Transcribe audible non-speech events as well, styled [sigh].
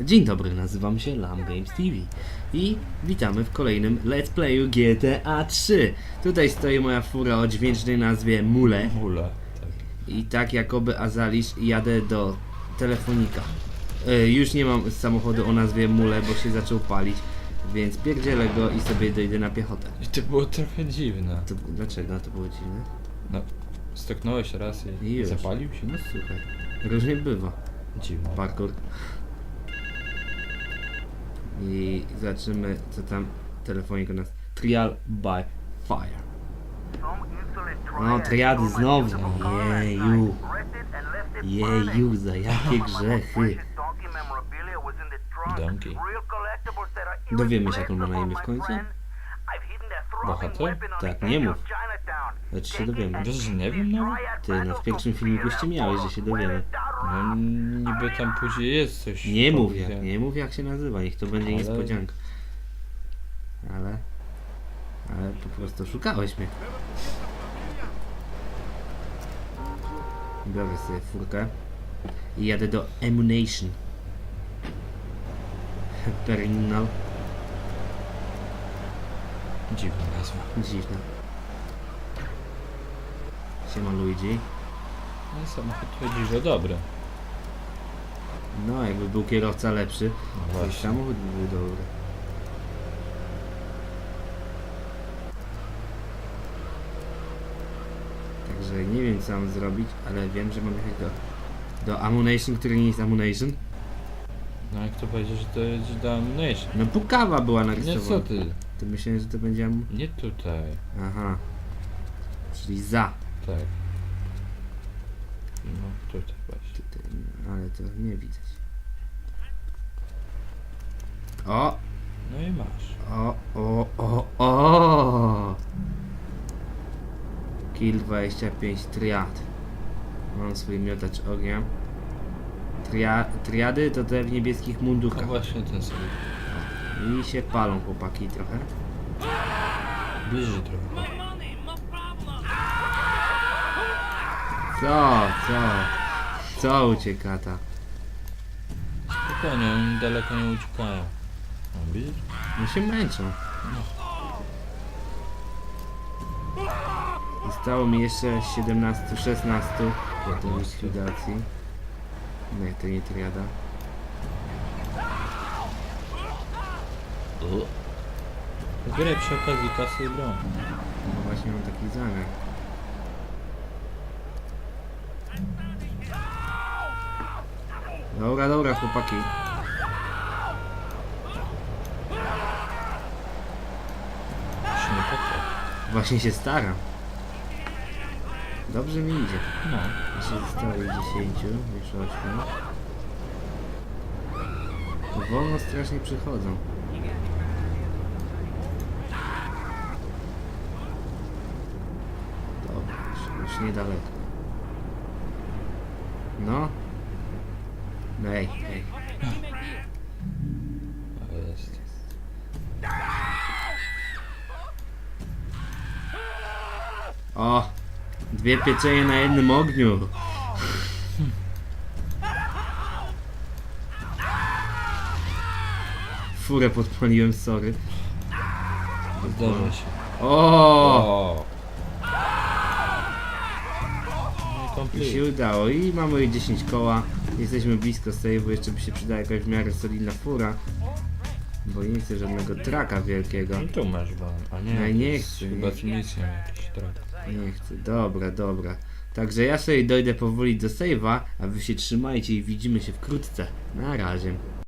Dzień dobry, nazywam się Lam Games TV i witamy w kolejnym Let's Playu GTA 3. Tutaj stoi moja fura o dźwięcznej nazwie Mule Mula. Tak. i tak jakoby Azalisz jadę do telefonika. E, już nie mam samochodu o nazwie Mule, bo się zaczął palić, więc pierdzielę go i sobie dojdę na piechotę. I to było trochę dziwne. To, dlaczego to było dziwne? No, stuknąłeś raz I i już. zapalił się? No słuchaj, różnie bywa. Dziwne. parkour. I zobaczymy, co tam telefonik u nas. Trial by fire. No, triady znowu. Jeju. Jeju, za jakie grzechy. Donkey. Dowiemy się, jak on ma na imię w końcu? Bohater? Tak, nie mów. Lecz się dowiemy. Wiesz, że nie wiem nawet? Ty, no w pierwszym filmikuście miałeś, że się dowiemy. No niby tam później jest coś. Nie mów jak, nie mów jak się nazywa, niech to będzie Ale- niespodzianka. Ale... Ale po prostu szukałeś mnie. Biorę sobie furkę i jadę do Emunation. [laughs] Terminal. Dziwna nazwa. Dziwne. Siema Luigi. No samochód chodzi, że dobry. No, jakby był kierowca lepszy, No to i właśnie. samochód by był dobry. Także nie wiem co mam zrobić, ale wiem, że mam jechać do, do Ammunition, który nie jest Ammunition. No jak to powiedzieć, że to jest damnation. No pukawa była Nie narysowana. co ty? To myślałem, że to będzie am... Nie tutaj. Aha. Czyli za. Tak. Tutaj właśnie. Tutaj, ale to nie widać. O! No i masz. O, o, o, o! Kill 25 triad. Mam swój miotacz ognia. Tria, triady to te w niebieskich No mundurkach. właśnie ten sobie. I się palą chłopaki trochę. Bliżej trochę. Co, co? Co ucieka ta? Spokojnie, oni daleko nie uciekają. No widzisz? No się męczą. Zostało mi jeszcze 17, 16 do 15. likwidacji. No jak to nie triada. Zbieraj przy okazji kasy i broń. No właśnie mam taki zamiar. Dobra, dobra chłopaki. Się nie potraf. Właśnie się staram. Dobrze mi idzie. No. Jeszcze zostało ich 10, już 8. Wolno strasznie przychodzą. Dobra, już niedaleko. No. No ej, ej. Ale jest. O! Dwie pieczenie na jednym ogniu. Furę podpaliłem, sorry. Zdarza się. O! O! I i się udało. I mamy 10 koła. Jesteśmy blisko save'u. Jeszcze by się przydała jakaś w miarę solidna fura. Bo nie chcę żadnego traka wielkiego. No tu masz wam, a nie. No i nie to jest chcę, Chyba nie. z misją jakiś. Nie chcę. Dobra, dobra. Także ja sobie dojdę powoli do save'a, a wy się trzymajcie i widzimy się wkrótce. Na razie.